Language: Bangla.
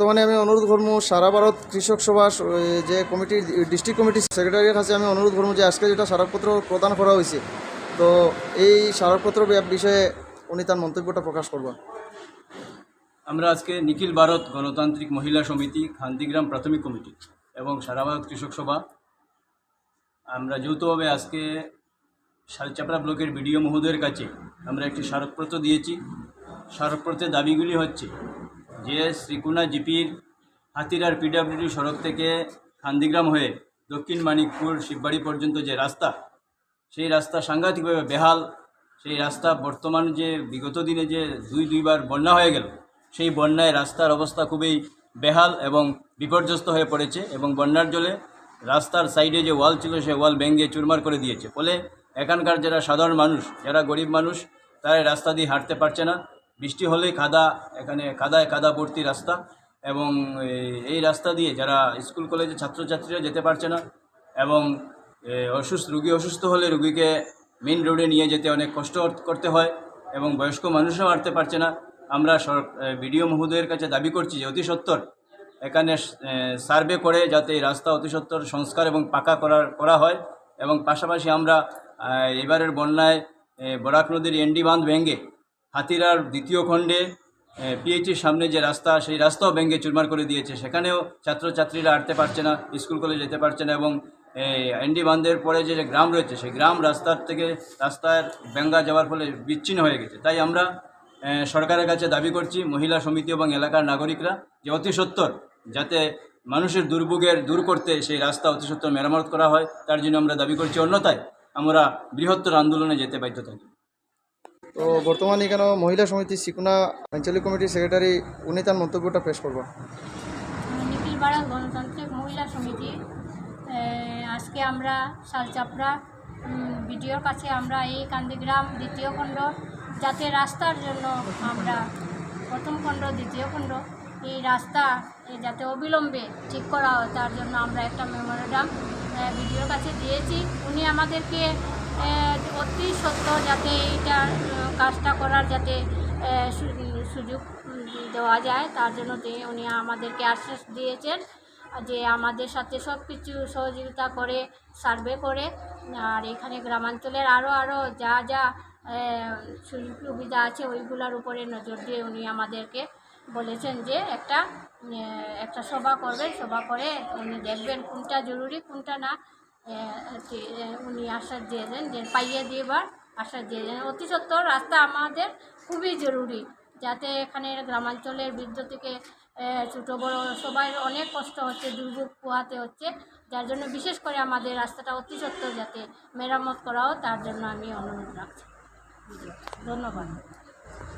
বর্তমানে আমি অনুরোধ করব, সারা ভারত কৃষক সভা যে কমিটির ডিস্ট্রিক্ট কমিটির সেক্রেটারির কাছে আমি অনুরোধ করব যে আজকে যেটা স্মারকপত্র প্রদান করা হয়েছে, তো এই স্মারকপত্র বিষয়ে উনি তার মন্তব্যটা প্রকাশ করবেন। আমরা আজকে নিখিল ভারত গণতান্ত্রিক মহিলা সমিতি খান্তিগ্রাম প্রাথমিক কমিটি এবং সারা ভারত কৃষক সভা। আমরা যৌথভাবে আজকে শালচাপড়া ব্লকের বিডিও মহোদয়ের কাছে আমরা একটি স্মারকপত্র দিয়েছি। স্মারকপত্রের দাবিগুলি হচ্ছে যে শ্রীকুনা জিপির হাতিরার পিডাব্লিউডি সড়ক থেকে খান্দিগ্রাম হয়ে দক্ষিণ মানিকপুর শিববাড়ি পর্যন্ত যে রাস্তা, সেই রাস্তা সাংঘাতিকভাবে বেহাল। সেই রাস্তা বর্তমান যে বিগত দিনে যে দুই, দুইবার বন্যা হয়ে গেল, সেই বন্যায় রাস্তার অবস্থা খুবই বেহাল এবং বিপর্যস্ত হয়ে পড়েছে এবং বন্যার জলে রাস্তার সাইডে যে ওয়াল ছিল, সেই ওয়াল ভেঙে চুরমার করে দিয়েছে। ফলে এখানকার যারা সাধারণ মানুষ, যারা গরিব মানুষ, তারা রাস্তা দিয়ে হাঁটতে পারছে না। বৃষ্টি হলেই কাদা এখানে কাদায় কাদা ভর্তি রাস্তা এবং এই- রাস্তা দিয়ে যারা স্কুল, কলেজে ছাত্রছাত্রীরা যেতে পারছে না এবং অসুস্থ, রুগী অসুস্থ হলে রুগীকে মেন রোডে নিয়ে যেতে অনেক কষ্ট করতে হয় এবং বয়স্ক মানুষও হাঁটতে পারছে না। আমরা বিডিও মহোদয়ের কাছে দাবি করছি যে অতি সত্বর এখানে সার্ভে করে যাতে এই রাস্তা অতি সত্বর সংস্কার এবং পাকা করার, করা হয় এবং পাশাপাশি আমরা এবারের বন্যায় বরাক নদীর এন্ডি বাঁধ ভেঙে হাতিরার দ্বিতীয় খণ্ডে পিএইচির সামনে যে রাস্তা, সেই রাস্তাও ব্যাঙ্গে চুরমার করে দিয়েছে। সেখানেও ছাত্রছাত্রীরা হাঁটতে পারছে না, স্কুল কলেজ যেতে পারছে না এবং এনডি বান্ধের পরে যে গ্রাম রয়েছে, সেই গ্রাম রাস্তার থেকে রাস্তার ব্যাঙ্গা যাওয়ার ফলে বিচ্ছিন্ন হয়ে গেছে। তাই আমরা সরকারের কাছে দাবি করছি, মহিলা সমিতি এবং এলাকার নাগরিকরা যে অতি সত্বর যাতে মানুষের দুর্ভোগের দূর করতে সেই রাস্তা অতি সত্বর মেরামত করা হয়, তার জন্য আমরা দাবি করছি। অন্যথায় আমরা বৃহত্তর আন্দোলনে যেতে বাধ্য থাকি। তো বর্তমানে এখানে মহিলা সমিতি সিকুনা আঞ্চলিক কমিটির সেক্রেটারি উনি তার মন্তব্যটা পেশ করবেন নিখিল ভারত গণতান্ত্রিক মহিলা সমিতি। আজকে আমরা শালচাপড়া বিডিওর কাছে আমরা এই কান্দিগ্রাম দ্বিতীয় খণ্ড, যাতে রাস্তার জন্য আমরা প্রথম খণ্ড, দ্বিতীয় খণ্ড, এই রাস্তা যাতে অবিলম্বে ঠিক করা হয়, তার জন্য আমরা একটা মেমোরেন্ডাম বিডিওর কাছে দিয়েছি। উনি আমাদেরকে অতি সত্য যাতে এইটা কাজটা করার যাতে সুযোগ দেওয়া যায় তার জন্য তিনি উনি আমাদেরকে আশ্বাস দিয়েছেন যে আমাদের সাথে সব কিছু সহযোগিতা করে সার্ভে করে আর এখানে গ্রামাঞ্চলের আরও আরও যা যা সুযোগ সুবিধা আছে ওইগুলোর উপরে নজর দিয়ে উনি আমাদেরকে বলেছেন যে একটা একটা সভা করবেন সভা করে উনি দেখবেন কোনটা জরুরি কোনটা না। এটি, উনি আশ্বাস দিয়েছেন যে, পাইয়ে দিয়েবার আশ্বাস দিয়েছেন অতি সত্ত্বর রাস্তা আমাদের খুবই জরুরি, যাতে এখানে গ্রামাঞ্চলের বৃদ্ধ থেকে ছোটো, বড় সবাই অনেক কষ্ট হচ্ছে, দুর্ভোগ পোহাতে হচ্ছে। যার জন্য বিশেষ করে আমাদের রাস্তাটা অতি সত্ত্বর যাতে মেরামত করা হয় তার জন্য আমি অনুরোধ রাখছি। ধন্যবাদ।